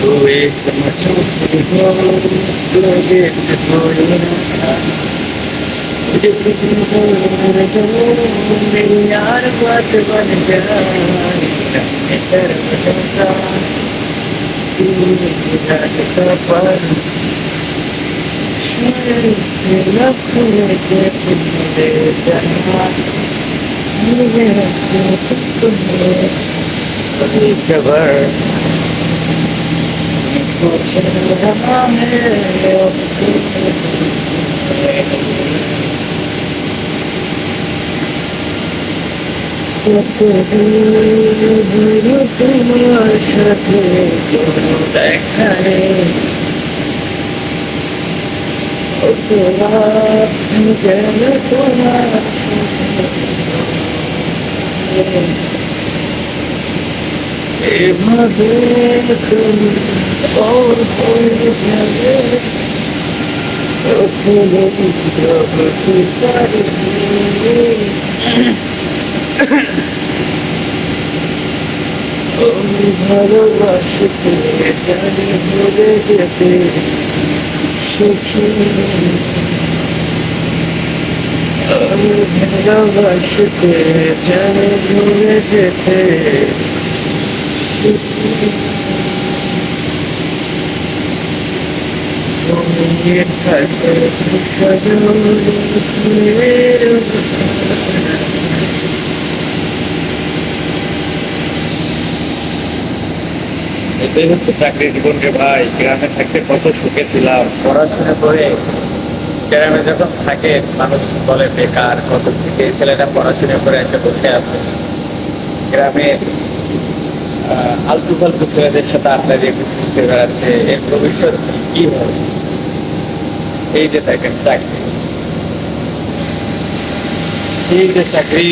तू एक मसूरी हो तुझे से कोई ना तुझे कितनी दूर दो मेरी यार बात बन जाए मैं তোমার সাথে দেখানে তোমার গেল এভাবে তুমি ওর হয়ে যাবে কখনো ভাবতে পারিনি আমি ভালোবাসতে জানি ভুলে যেতে শিখিনি আমি ভালোবাসতে জানি ভুলে যেতে শিখিনি তুমি থাকে সাজনি ফুলের এটাই হচ্ছে চাকরির জীবন রে ভাই। গ্রামে থাকতে কত সুখে ছিলাম। পড়াশোনা করে গ্রামে যখন থাকে, মানুষ বলে, বেকার, কত থেকে ছেলেটা পড়াশোনা করে এসে বসে আছে। গ্রামে আলতু ফালতু ছেলেদের সাথে দিয়ে ঘুরতে বেড়াচ্ছে এর ভবিষ্যৎ কি হবে? এই যে দেখেন, চাকরি। এই যে চাকরি,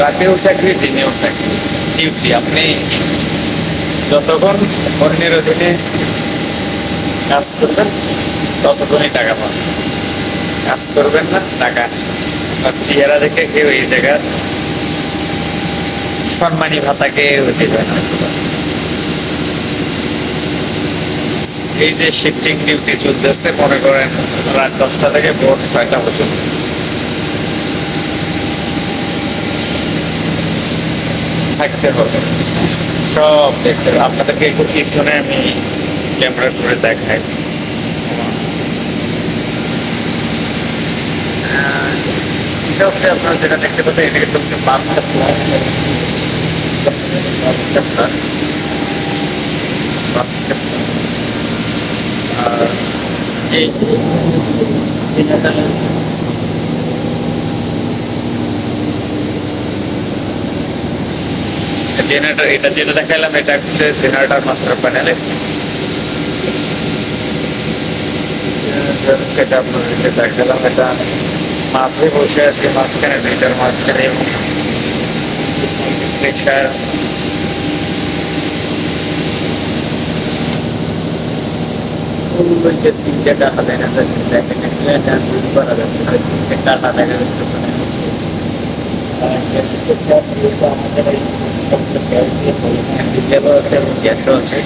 রাতেও চাকরি, দিনেও চাকরি। ডিউটি আপনি যতক্ষণ অন্যের অধীনে কাজ করবেন, ততক্ষণই টাকা পাবেন। কাজ করবেন না, টাকা আর চেহারা দেখে কেউ এই জায়গার সম্মানী ভাতাকে দেবে না। এই যে শিফটিং ডিউটি চলতেছে, মনে করেন রাত দশটা থেকে ভোর ছয়টা পর্যন্ত। থাকতে হবে। সব দেখতে হবে। আপনাদেরকে একটু পিছনে আমি ক্যামেরা করে দেখাই। এটা হচ্ছে আপনারা যেটা দেখতে পাচ্ছেন, এটা কিন্তু হচ্ছে বাস আর জেনারেটর, এটা যেটা দেখাইলাম, এটা হচ্ছে জেনারেটর মাস্টার প্যানেলে। সেটা আপনাদেরকে দেখালাম, এটা মাঝে বসে আছে, মাঝখানে দুইটার মাঝখানে প্রেশার যে তিনটে টাকা দেখা যাচ্ছে দেখেন এটা দুই করা যাচ্ছে তিনটে টাকা দেখা যাচ্ছে ওখানে আমাদের আছে এবং গ্যাসও আছে